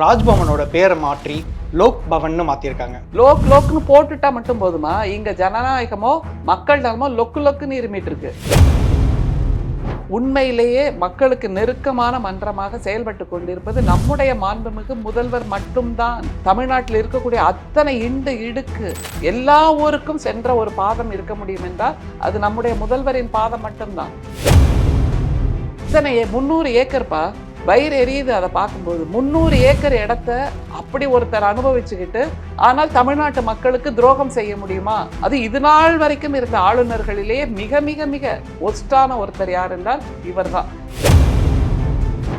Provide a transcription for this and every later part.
ராஜ்பவனோட பேரை மாற்றி லோக் பவன் மாத்திருக்காங்க. லோக் லோக்னு போட்டுட்டா மட்டும் போதுமா? இங்க ஜனநாயகமோ மக்கள் நலமோ லொக்கு லொக்குன்னு இருமிட்டு இருக்கு உண்மையிலேயே மக்களுக்கு நெருக்கமான மன்றமாக செயல்பட்டு கொண்டிருப்பது நம்முடைய மாண்புமிகு முதல்வர் மட்டும்தான். தமிழ்நாட்டில் இருக்கக்கூடிய அத்தனை இண்டு இடுக்கு எல்லா ஊருக்கும் சென்ற ஒரு பாதம் இருக்க முடியும் என்றால் அது நம்முடைய முதல்வரின் பாதம் மட்டும்தான். இத்தனை முந்நூறு ஏக்கர்ப்பா வயிறு எரியுது அதை பார்க்கும்போது. முந்நூறு ஏக்கர் இடத்த அப்படி ஒருத்தர் அனுபவிச்சுக்கிட்டு ஆனால் தமிழ்நாட்டு மக்களுக்கு துரோகம் செய்ய முடியுமா? அது இது நாள் வரைக்கும் இருந்த ஆளுநர்களிலேயே மிக மிக மிக ஒஸ்டான ஒருத்தர் யார் என்றால் இவர்தான்.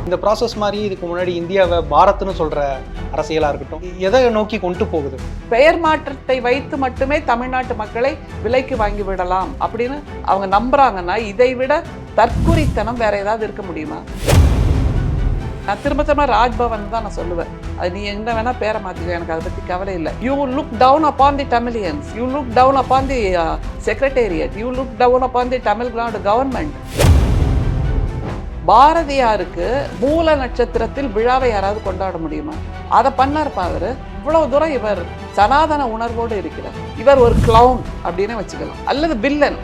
இந்த ப்ராசஸ் மாதிரி இதுக்கு முன்னாடி இந்தியாவை பாரத்னு சொல்ற அரசியலா இருக்கட்டும் எதை நோக்கி கொண்டு போகுது? பெயர் மாற்றத்தை வைத்து மட்டுமே தமிழ்நாட்டு மக்களை விலைக்கு வாங்கி விடலாம் அப்படின்னு அவங்க நம்புறாங்கன்னா இதை விட தற்குறித்தனம் வேற ஏதாவது இருக்க முடியுமா? நான் திரும்ப திரும்ப ராஜ்பவன் தான் நான் சொல்லுவேன். அது நீ என்ன வேணா பேரை மாற்றிக்கோ எனக்கு அதை பற்றி கவலை இல்லை. You look down upon the Tamilians you look down upon the secretariat you look down upon the Tamil Tamil Nadu government பாரதியாருக்கு மூல நட்சத்திரத்தில் விழாவை யாராவது கொண்டாட முடியுமா? அதை பண்ணார்ப்பா பாவர் இவ்வளவு தூரம் இவர் சனாதன உணர்வோடு இருக்கிறார். இவர் ஒரு கிளவுன் அப்படின்னு வச்சுக்கலாம். அல்லது வில்லன்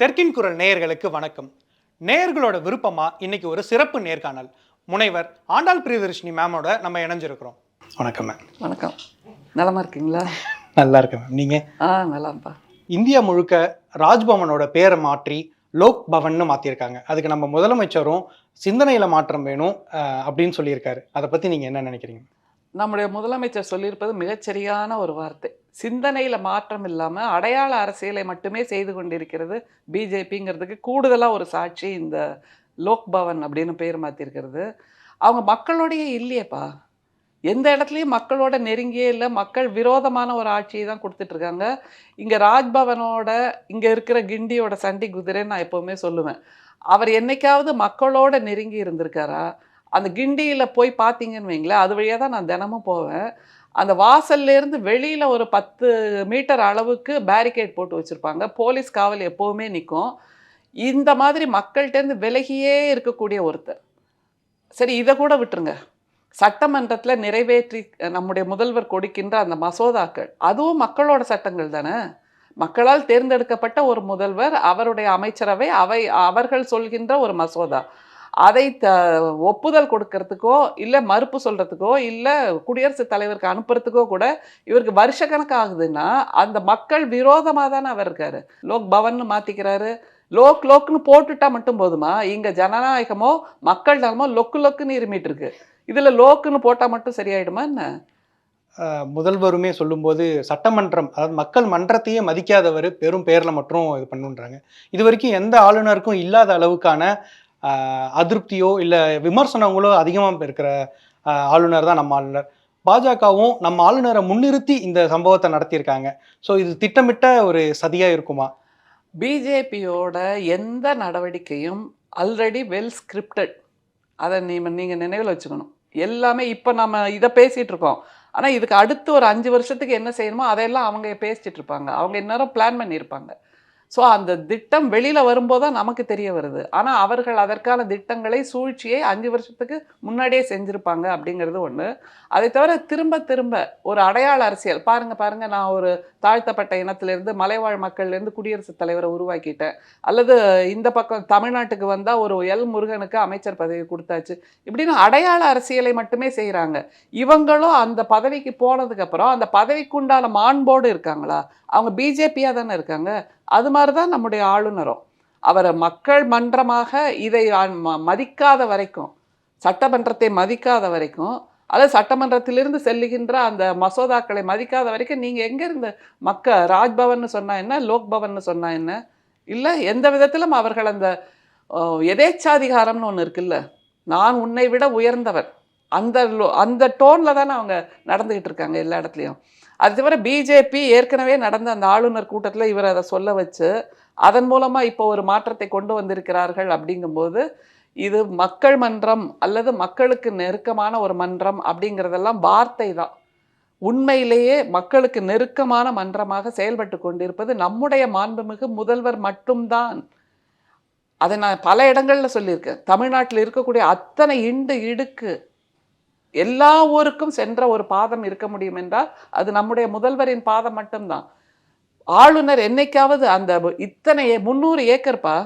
தெற்கின் குரல் நேயர்களுக்கு வணக்கம். நேயர்களோட விருப்பமா இன்னைக்கு ஒரு சிறப்பு நேர்காணல். முனைவர் ஆண்டாள் பிரியதர்ஷினி மேமோட நம்ம இணைஞ்சிருக்கிறோம். வணக்கம் மேம் வணக்கம். நலமா இருக்கீங்களா? நல்லா இருக்கேன் மேம் நீங்க? ஆ நலம்ப்பா இந்தியா முழுக்க ராஜ்பவனோட பேரை மாற்றி லோக் பவன்னு மாத்திருக்காங்க. அதுக்கு நம்ம முதலமைச்சரும் சிந்தனையில மாற்றம் வேணும் அஹ், அப்படின்னு சொல்லியிருக்காரு. அதை பத்தி நீங்க என்ன நினைக்கிறீங்க? நம்முடைய முதலமைச்சர் சொல்லியிருப்பது மிகச்சரியான ஒரு வார்த்தை. சிந்தனையில் மாற்றம் இல்லாமல் அடையாள அரசியலை மட்டுமே செய்து கொண்டிருக்கிறது பிஜேபிங்கிறதுக்கு கூடுதலாக ஒரு சாட்சி இந்த லோக் பவன் அப்படின்னு பேர் மாற்றிருக்கிறது அவங்க மக்களோடயே இல்லையேப்பா. எந்த இடத்துலையும் மக்களோட நெருங்கியே இல்லை. மக்கள் விரோதமான ஒரு ஆட்சியை தான் கொடுத்துட்ருக்காங்க இங்கே ராஜ்பவனோட இங்கே இருக்கிற கிண்டியோட சண்டி குதிரைன்னு நான் எப்போவுமே சொல்லுவேன். அவர் என்னைக்காவது மக்களோட நெருங்கி இருந்திருக்காரா? அந்த கிண்டியில் போய் பார்த்தீங்கன்னு வைங்களேன் அது வழியாக தான் நான் தினமும் போவேன். அந்த வாசல்லேருந்து வெளியில் ஒரு பத்து மீட்டர் அளவுக்கு பேரிகேட் போட்டு வச்சுருப்பாங்க. போலீஸ் காவல் எப்போவுமே நிற்கும் இந்த மாதிரி மக்கள்கிட்டேருந்து விலகியே இருக்கக்கூடிய ஒருத்தர். சரி இதை கூட விட்டுருங்க. சட்டமன்றத்தில் நிறைவேற்றி நம்முடைய முதல்வர் கொடுக்கின்ற அந்த மசோதாக்கள் அதுவும் மக்களோட சட்டங்கள் தானே? மக்களால் தேர்ந்தெடுக்கப்பட்ட ஒரு முதல்வர் அவருடைய அமைச்சரவை அவை அவர்கள் சொல்கின்ற ஒரு மசோதா. அதை த ஒப்புதல் கொடுக்கறதுக்கோ இல்லை மறுப்பு சொல்கிறதுக்கோ இல்லை குடியரசுத் தலைவருக்கு அனுப்புறதுக்கோ கூட இவருக்கு வருஷ கணக்காகுதுன்னா அந்த மக்கள் விரோதமாக தானே அவர் இருக்காரு. லோக் பவன்னு மாற்றிக்கிறாரு லோக் லோக்குன்னு போட்டுட்டா மட்டும் போதுமா? இங்கே ஜனநாயகமோ மக்கள் நலமோ லொக்கு லொக்குன்னு இருமிட்டு இருக்கு இதில் லோக்குன்னு போட்டால் மட்டும் சரியாயிடுமா என்ன? முதல்வருமே சொல்லும்போது சட்டமன்றம் அதாவது மக்கள் மன்றத்தையே மதிக்காதவர் பெரும் பேரில் மட்டும் இது பண்ணுன்றாங்க. இது வரைக்கும் எந்த ஆளுநருக்கும் இல்லாத அளவுக்கான அதிருப்தியோ இல்லை விமர்சனங்களோ அதிகமாக இருக்கிற ஆளுநர் தான் நம்ம ஆளுநர். பாஜகவும் நம்ம ஆளுநரை முன்னிறுத்தி இந்த சம்பவத்தை நடத்தியிருக்காங்க. ஸோ இது திட்டமிட்ட ஒரு சதியாக இருக்குமா? பிஜேபியோட எந்த நடவடிக்கையும் ஆல்ரெடி வெல் ஸ்கிரிப்டட் அதை நீ நீங்கள் நினைவில் வச்சுக்கணும். எல்லாமே இப்போ நம்ம இதை பேசிகிட்டு இருக்கோம். ஆனால் இதுக்கு அடுத்து ஒரு அஞ்சு வருஷத்துக்கு என்ன செய்யணுமோ அதையெல்லாம் அவங்க பேசிட்டு இருப்பாங்க. அவங்க இந்நேரம் பிளான் பண்ணியிருப்பாங்க. ஸோ அந்த திட்டம் வெளியில் வரும்போது தான் நமக்கு தெரிய வருது. ஆனால் அவர்கள் அதற்கான திட்டங்களை சூழ்ச்சியை அஞ்சு வருஷத்துக்கு முன்னாடியே செஞ்சுருப்பாங்க அப்படிங்கிறது ஒன்று அதை தவிர திரும்ப திரும்ப ஒரு அடையாள அரசியல். பாருங்க பாருங்க நான் ஒரு தாழ்த்தப்பட்ட இனத்திலிருந்து மலைவாழ் மக்கள்லேருந்து குடியரசுத் தலைவரை உருவாக்கிட்டேன். அல்லது இந்த பக்கம் தமிழ்நாட்டுக்கு வந்தால் ஒரு எல் முருகனுக்கு அமைச்சர் பதவி கொடுத்தாச்சு. இப்படின்னு அடையாள அரசியலை மட்டுமே செய்கிறாங்க இவங்களும் அந்த பதவிக்கு போனதுக்கப்புறம் அந்த பதவிக்குண்டான மாண்போடு இருக்காங்களா? அவங்க பிஜேபியாக தானே இருக்காங்க. அது மாதிரி தான் நம்முடைய ஆளுநரும். அவரை மக்கள் மன்றமாக இதை மதிக்காத வரைக்கும் சட்டமன்றத்தை மதிக்காத வரைக்கும் அல்லது சட்டமன்றத்திலிருந்து செல்லுகின்ற அந்த மசோதாக்களை மதிக்காத வரைக்கும் நீங்கள் எங்கே இருந்த மக்க ராஜ்பவன் சொன்னால் என்ன லோக் பவன் என்ன? இல்லை எந்த விதத்திலும் அவர்கள் அந்த எதேச்சாதிகாரம்னு ஒன்று இருக்குல்ல? நான் உன்னை விட உயர்ந்தவர். அந்த லோ- அந்த டோனில் தானே அவங்க நடந்துக்கிட்டு இருக்காங்க எல்லா இடத்துலையும். அது தவிர பிஜேபி ஏற்கனவே நடந்த அந்த ஆளுநர் கூட்டத்தில் இவர் அதை சொல்ல வச்சு அதன் மூலமாக இப்போ ஒரு மாற்றத்தை கொண்டு வந்திருக்கிறார்கள் அப்படிங்கும்போது இது மக்கள் மன்றம் அல்லது மக்களுக்கு நெருக்கமான ஒரு மன்றம் அப்படிங்கிறதெல்லாம் வார்த்தை தான். உண்மையிலேயே மக்களுக்கு நெருக்கமான மன்றமாக செயல்பட்டு கொண்டிருப்பது நம்முடைய மாண்புமிகு முதல்வர் மட்டும்தான். அதை நான் பல இடங்களில் சொல்லியிருக்கேன். தமிழ்நாட்டில் இருக்கக்கூடிய அத்தனை இண்டு இடுக்கு எல்லா ஊருக்கும் சென்ற ஒரு பாதம் இருக்க முடியும் என்றால் அது நம்முடைய முதல்வரின் பாதம் மட்டும்தான். ஆளுநர் என்னைக்காவது அந்த இத்தனை முந்நூறு ஏக்கர்ப்பா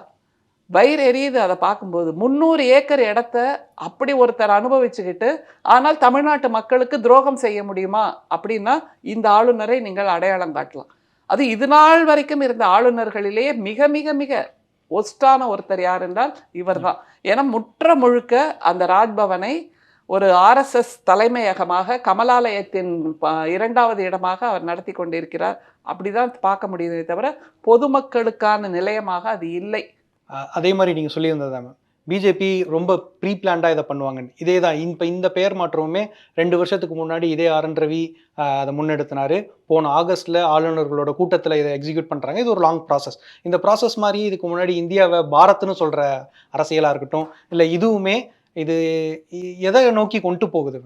வயிறு எரியுது அதை பார்க்கும்போது முந்நூறு ஏக்கர் இடத்த அப்படி ஒருத்தர் அனுபவிச்சுக்கிட்டு ஆனால் தமிழ்நாட்டு மக்களுக்கு துரோகம் செய்ய முடியுமா? அப்படின்னா இந்த ஆளுநரை நீங்கள் அடையாளம் காட்டலாம். அது இது நாள் வரைக்கும் இருந்த ஆளுநர்களிலேயே மிக மிக மிக ஒஸ்டான ஒருத்தர் யார் என்றால் இவர்தான். ஏன்னா முற்ற முழுக்க அந்த ராஜ்பவனை ஒரு ஆர்எஸ்எஸ் தலைமையகமாக கமலாலயத்தின் இரண்டாவது இடமாக அவர் நடத்தி கொண்டிருக்கிறார். அப்படிதான் பார்க்க முடியுதே தவிர பொதுமக்களுக்கான நிலையமாக அது இல்லை. அதே மாதிரி நீங்கள் சொல்லியிருந்ததா மேம் பிஜேபி ரொம்ப ப்ரீ பிளான்டாக இதை பண்ணுவாங்க. இதே தான் இப்போ இந்த பெயர் மாற்றமுமே ரெண்டு வருஷத்துக்கு முன்னாடி இதே ஆர் என் ரவி அதை முன்னெடுத்தினார். போன ஆகஸ்ட்டில் ஆளுநர்களோட கூட்டத்தில் இதை எக்ஸிக்யூட் பண்ணுறாங்க இது ஒரு லாங் ப்ராசஸ் இந்த ப்ராசஸ் மாதிரி இதுக்கு முன்னாடி இந்தியாவை பாரத்னு சொல்கிற அரசியலாக இருக்கட்டும் இல்லை இதுவுமே இது எதை நோக்கி கொண்டு போகுது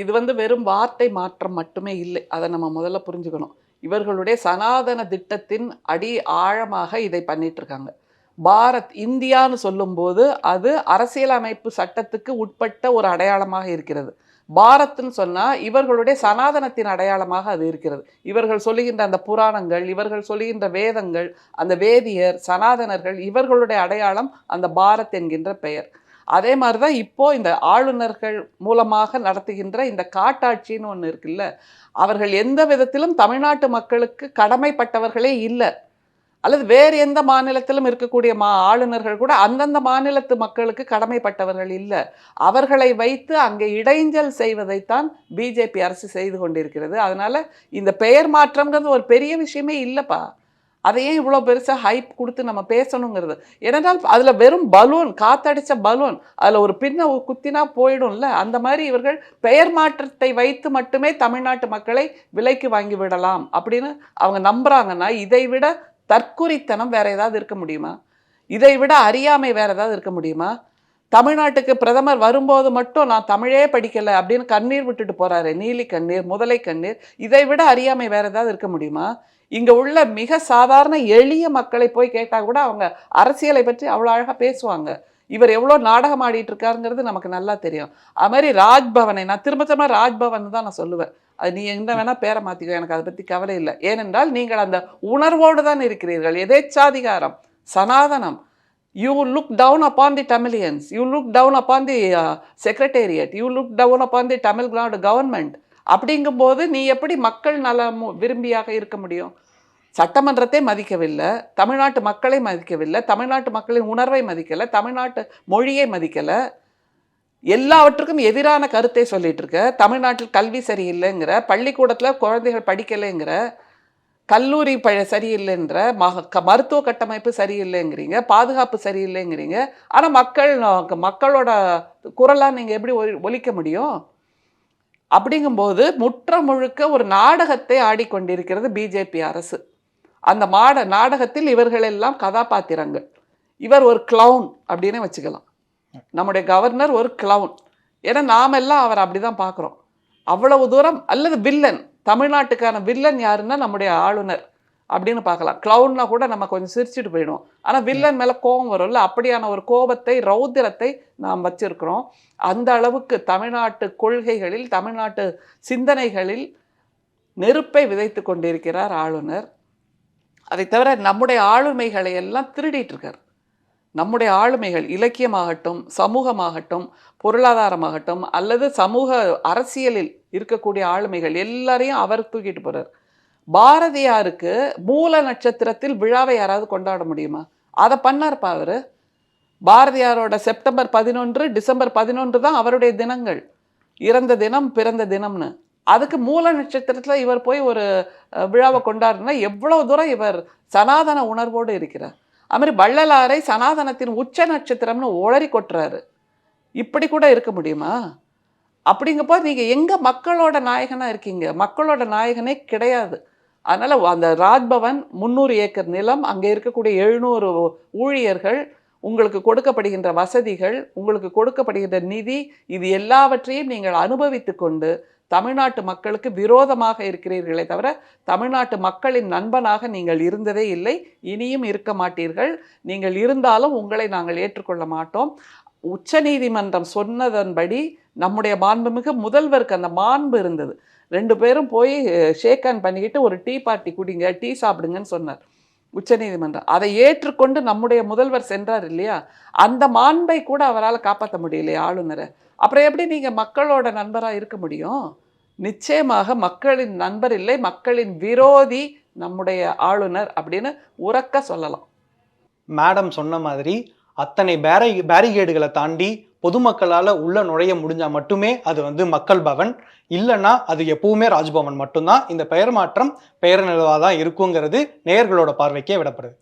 இது வந்து வெறும் வார்த்தை மாற்றம் மட்டுமே இல்லை. அதை நம்ம முதல்ல புரிஞ்சுக்கணும். இவர்களுடைய சனாதன திட்டத்தின் அடி ஆழமாக இதை பண்ணிட்டு இருக்காங்க. பாரத் இந்தியான்னு சொல்லும்போது அது அரசியலமைப்பு சட்டத்துக்கு உட்பட்ட ஒரு அடையாளமாக இருக்கிறது. பாரத்னு சொன்னால் இவர்களுடைய சனாதனத்தின் அடையாளமாக அது இருக்கிறது. இவர்கள் சொல்லுகின்ற அந்த புராணங்கள் இவர்கள் சொல்லுகின்ற வேதங்கள் அந்த வேதியர் சனாதனர்கள் இவர்களுடைய அடையாளம் அந்த பாரத் என்கின்ற பெயர். அதே மாதிரி தான் இப்போது இந்த ஆளுநர்கள் மூலமாக நடத்துகின்ற இந்த காட்டாட்சின்னு ஒன்று இருக்குல்ல அவர்கள் எந்த விதத்திலும் தமிழ்நாட்டு மக்களுக்கு கடமைப்பட்டவர்களே இல்லை. அல்லது வேறு எந்த மாநிலத்திலும் இருக்கக்கூடிய மா ஆளுநர்கள் கூட அந்தந்த மாநிலத்து மக்களுக்கு கடமைப்பட்டவர்கள் இல்லை. அவர்களை வைத்து அங்கே இடைஞ்சல் செய்வதைத்தான் பிஜேபி அரசு செய்து கொண்டிருக்கிறது. அதனால் இந்த பெயர் மாற்றம்ங்கிறது ஒரு பெரிய விஷயமே இல்லைப்பா. அதை ஏன் இவ்வளோ பெருசாக ஹைப் கொடுத்து நம்ம பேசணுங்கிறது? ஏனென்றால் அதில் வெறும் பலூன் காத்தடித்த பலூன் அதில் ஒரு பின்ன குத்தினா போயிடும்ல. அந்த மாதிரி இவர்கள் பெயர் மாற்றத்தை வைத்து மட்டுமே தமிழ்நாட்டு மக்களை விலைக்கு வாங்கி விடலாம் அப்படின்னு அவங்க நம்புகிறாங்கன்னா இதை விட தற்குறித்தனம் வேற ஏதாவது இருக்க முடியுமா? இதை விட அறியாமை வேற ஏதாவது இருக்க முடியுமா? தமிழ்நாட்டுக்கு பிரதமர் வரும்போது மட்டும் நான் தமிழே படிக்கலை அப்படின்னு கண்ணீர் விட்டுட்டு போறாரு நீலி கண்ணீர் முதலை கண்ணீர் இதை விட அறியாமை வேற ஏதாவது இருக்க முடியுமா? இங்க உள்ள மிக சாதாரண எளிய மக்களை போய் கேட்டா கூட அவங்க அரசியலை பற்றி அவ்வளோ அழகா பேசுவாங்க. இவர் எவ்வளோ நாடகம் ஆடிட்டு இருக்காருங்கிறது நமக்கு நல்லா தெரியும். அது மாதிரி ராஜ்பவனை நான் திரும்ப திரும்ப ராஜ்பவன் தான் நான் சொல்லுவேன். அது நீ எந்த வேணா பேரை மாத்திக்கோ எனக்கு அதை பத்தி கவலை இல்லை. ஏனென்றால் நீங்கள் அந்த உணர்வோடு தான் இருக்கிறீர்கள். எதேச்சாதிகாரம் சனாதனம். You look down upon the Tamilians you look down upon the secretariat you look down upon the Tamil Nadu government அப்படிங்கும்போது நீ எப்படி மக்கள் நலம் விரும்பியாக இருக்க முடியும்? சட்டமன்றத்தை மதிக்கவில்லை தமிழ்நாட்டு மக்களை மதிக்கவில்லை தமிழ்நாட்டு மக்களின் உணர்வை மதிக்கலை தமிழ்நாட்டு மொழியை மதிக்கலை எல்லாவற்றுக்கும் எதிரான கருத்தை சொல்லிட்டு இருக்க. தமிழ்நாட்டில் கல்வி சரியில்லைங்கிற பள்ளிக்கூடத்தில் குழந்தைகள் படிக்கலைங்கிற கல்லூரி ப சரியில்லைன்ற மக க மருத்துவ கட்டமைப்பு சரியில்லைங்கிறீங்க பாதுகாப்பு சரியில்லைங்கிறீங்க. ஆனால் மக்கள் மக்களோட குரலாக நீங்கள் எப்படி ஒலி- ஒழிக்க முடியும்? அப்படிங்கும்போது முற்ற முழுக்க ஒரு நாடகத்தை ஆடிக்கொண்டிருக்கிறது பிஜேபி அரசு. அந்த மாட நாடகத்தில் இவர்கள் எல்லாம் கதாபாத்திரங்கள். இவர் ஒரு க்ளவுன் அப்படின்னு வச்சுக்கலாம். நம்முடைய கவர்னர் ஒரு கிளவுன் ஏன்னா நாமெல்லாம் அவர் அப்படிதான் பார்க்குறோம். அவ்வளவு தூரம் அல்லது வில்லன் தமிழ்நாட்டுக்கான வில்லன் யாருன்னா நம்முடைய ஆளுநர் அப்படின்னு பார்க்கலாம். க்ளவுன்னா கூட நம்ம கொஞ்சம் சிரிச்சுட்டு போயிடுவோம். ஆனால் வில்லன் மேலே கோபம் வரும்ல அப்படியான ஒரு கோபத்தை ரௌத்திரத்தை நாம் வச்சிருக்கிறோம். அந்த அளவுக்கு தமிழ்நாட்டு கொள்கைகளில் தமிழ்நாட்டு சிந்தனைகளில் நெருப்பை விதைத்து கொண்டிருக்கிறார் ஆளுநர். அதை தவிர நம்முடைய ஆளுமைகளை எல்லாம் திருடிட்டு இருக்கார். நம்முடைய ஆளுமைகள் இலக்கியமாகட்டும் சமூகமாகட்டும் பொருளாதாரமாகட்டும் அல்லது சமூக அரசியலில் இருக்கக்கூடிய ஆளுமைகள் எல்லாரையும் அவர் தூக்கிட்டு போறார். பாரதியாருக்கு மூல நட்சத்திரத்தில் விழாவை யாராவது கொண்டாட முடியுமா? அதை பண்ணார்ப்பா அவர்? பாரதியாரோட செப்டம்பர் பதினொன்று டிசம்பர் பதினொன்று தான் அவருடைய தினங்கள். இறந்த தினம் பிறந்த தினம்னு. அதுக்கு மூல நட்சத்திரத்தில் இவர் போய் ஒரு விழாவை கொண்டாடுனா எவ்வளோ தூரம் இவர் சனாதன உணர்வோடு இருக்கிறார். அது மாதிரி வள்ளலாரை சனாதனத்தின் உச்ச நட்சத்திரம்னு ஒளரி கொட்டுறாரு. இப்படி கூட இருக்க முடியுமா? அப்படிங்கப்போ நீங்கள் எங்கே மக்களோட நாயகனாக இருக்கீங்க? மக்களோட நாயகனே கிடையாது. அதனால் அந்த ராஜ்பவன் முந்நூறு ஏக்கர் நிலம் அங்கே இருக்கக்கூடிய எழுநூறு ஊழியர்கள் உங்களுக்கு கொடுக்கப்படுகின்ற வசதிகள் உங்களுக்கு கொடுக்கப்படுகின்ற நிதி இது எல்லாவற்றையும் நீங்கள் அனுபவித்து கொண்டு தமிழ்நாட்டு மக்களுக்கு விரோதமாக இருக்கிறீர்களே தவிர தமிழ்நாட்டு மக்களின் நண்பனாக நீங்கள் இருந்ததே இல்லை இனியும் இருக்க மாட்டீர்கள். நீங்கள் இருந்தாலும் உங்களை நாங்கள் ஏற்றுக்கொள்ள மாட்டோம். உச்சநீதிமன்றம் சொன்னதன்படி நம்முடைய மாண்புமிகு முதல்வருக்கு அந்த மாண்பு இருந்தது. ரெண்டு பேரும் போய் ஷேக் ஹேண்ட் பண்ணிக்கிட்டு ஒரு டீ பார்ட்டி குடிங்க டீ சாப்பிடுங்கன்னு சொன்னார். உச்சநீதிமன்றம். அதை ஏற்றுக்கொண்டு நம்முடைய முதல்வர் சென்றார் இல்லையா? அந்த மாண்பை கூட அவரால் காப்பாற்ற முடியலையா ஆளுநரை. அப்புறம் எப்படி நீங்கள் மக்களோட நண்பராக இருக்க முடியும்? நிச்சயமாக மக்களின் நண்பர் இல்லை மக்களின் விரோதி நம்முடைய ஆளுநர் அப்படின்னு உறக்க சொல்லலாம். மேடம் சொன்ன மாதிரி அத்தனை பேரி பேரிகேடுகளை தாண்டி பொதுமக்களால் உள்ள நுழைய முடிஞ்சால் மட்டுமே அது வந்து மக்கள் பவன். இல்லைன்னா அது எப்பவுமே ராஜ்பவன் மட்டும்தான். இந்த பெயர் மாற்றம் பெயர் நிலவாக தான் இருக்குங்கிறது நேயர்களோட பார்வைக்கே விடப்படுது.